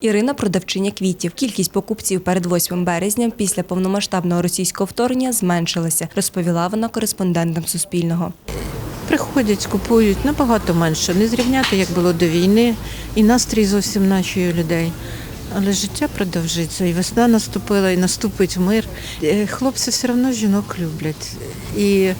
Ірина продавчиня квітів. Кількість покупців перед 8 березня після повномасштабного російського вторгнення зменшилася, розповіла вона кореспондентам Суспільного. Приходять, купують набагато менше. Не зрівняти, як було до війни, і настрій зовсім наче у людей. Але життя продовжується, і весна наступила, і наступить мир. Е, Хлопці все одно жінок люблять. І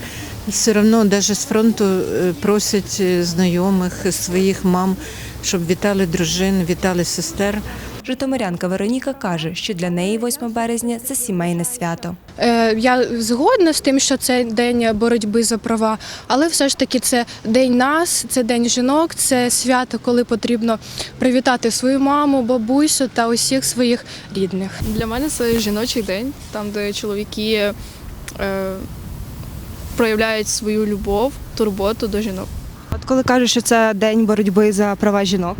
все одно навіть з фронту е, просять е, знайомих, своїх мам, щоб вітали дружин, вітали сестер. Житомирянка Вероніка каже, що для неї 8 березня це сімейне свято. Е, Я згодна з тим, що це день боротьби за права, але все ж таки це день нас, це день жінок, це свято, коли потрібно привітати свою маму, бабусю та усіх своїх рідних. Для мене це жіночий день, там, де чоловіки е, проявляють свою любов, турботу до жінок. От коли кажуть, що це день боротьби за права жінок.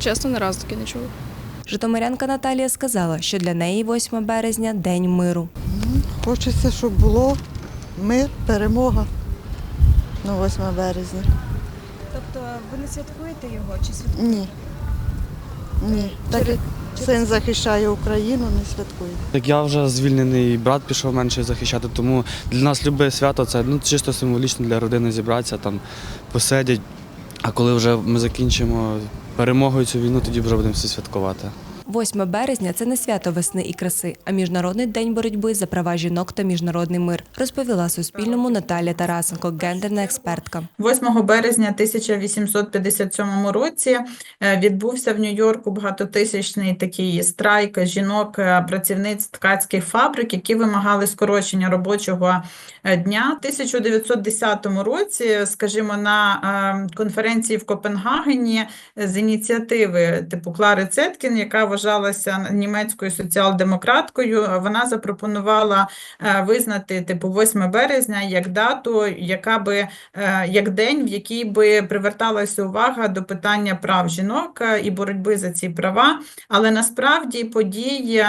Чесно, не разу таки не чула. Житомирянка Наталія сказала, що для неї 8 березня день миру. Хочеться, щоб було мир, перемога на 8 березня. Тобто ви не святкуєте його чи святкуєте? Ні. Ні. Так як син захищає Україну, не святкує. Як я вже звільнений, брат пішов менше захищати, тому для нас любе свято це ну, чисто символічно для родини зібратися, там посидять. А коли вже ми закінчимо перемогою цю війну, тоді вже будемо всі святкувати. 8 березня це не свято весни і краси, а міжнародний день боротьби за права жінок та міжнародний мир, розповіла Суспільному Наталія Тарасенко, гендерна експертка. 8 березня 1857 році е, відбувся в Нью-Йорку багатотисячний такий страйк жінок е, працівниць ткацьких фабрик, які вимагали скорочення робочого е, дня. У 1910 році, скажімо, на конференції в Копенгагені з ініціативи типу Клари Цеткін, яка вважалася німецькою соціал-демократкою, вона запропонувала е, визнати типу 8 березня як дату, яка би е, як день, в який би приверталася увага до питання прав жінок е, і боротьби за ці права. Але насправді події,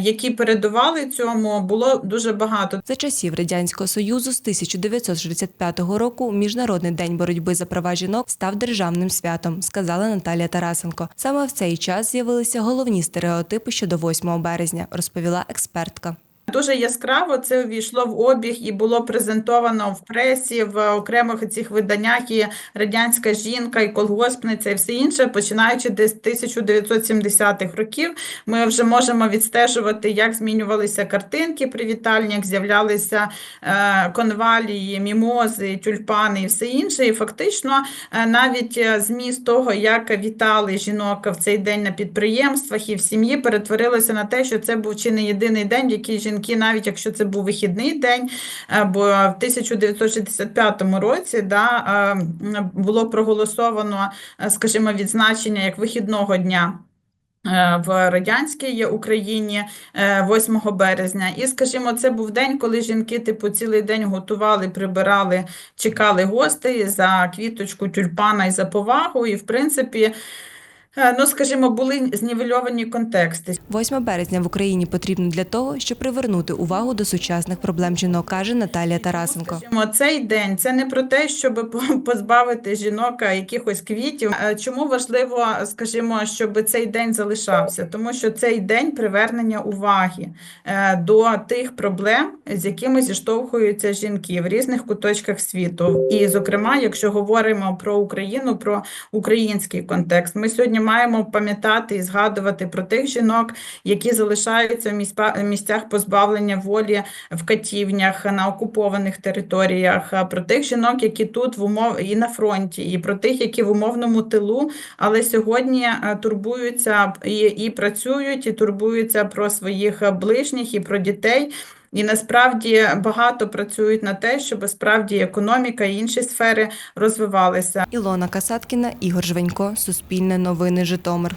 які передували цьому, було дуже багато. За часів Радянського Союзу з 1965 року Міжнародний день боротьби за права жінок став державним святом, сказала Наталія Тарасенко. Саме в цей час з'явилися головні стереотипи щодо 8 березня, розповіла експертка. Дуже яскраво це увійшло в обіг і було презентовано в пресі, в окремих цих виданнях і радянська жінка, і колгоспниця, і все інше, починаючи десь з 1970-х років. Ми вже можемо відстежувати, як змінювалися картинки привітальні, як з'являлися е, конвалії, мімози, тюльпани і все інше. І фактично е, навіть е, зміст того, як вітали жінок в цей день на підприємствах і в сім'ї, перетворилося на те, що це був чи не єдиний день, в який жінки, навіть якщо це був вихідний день, бо в 1965 році да, е, було проголосовано, е, скажімо, відзначення як вихідного дня. е, В радянській Україні е, 8 березня, і скажімо, це був день, коли жінки типу цілий день готували, прибирали, чекали гостей за квіточку тюльпана і за повагу. І в принципі, ну скажімо, були знівельовані контексти. 8 березня в Україні потрібно для того, щоб привернути увагу до сучасних проблем жінок, каже Наталія Тарасенко. Скажімо, цей день це не про те, щоб позбавити жінок якихось квітів. Е, Чому важливо, скажімо, щоб цей день залишався? Тому що цей день привернення уваги е, до тих проблем, з якими зіштовхуються жінки в різних куточках світу. І, зокрема, якщо говоримо про Україну, про український контекст, ми сьогодні маємо пам'ятати і згадувати про тих жінок, які залишаються в місцях позбавлення волі в катівнях на окупованих територіях, про тих жінок, які тут в умов і на фронті, і про тих, які в умовному тилу, але сьогодні е, турбуються і, і працюють, і турбуються про своїх ближніх і про дітей. І насправді багато працюють на те, щоб справді економіка і інші сфери розвивалися. Ілона Касаткіна, Ігор Жвенько, Суспільне новини Житомир.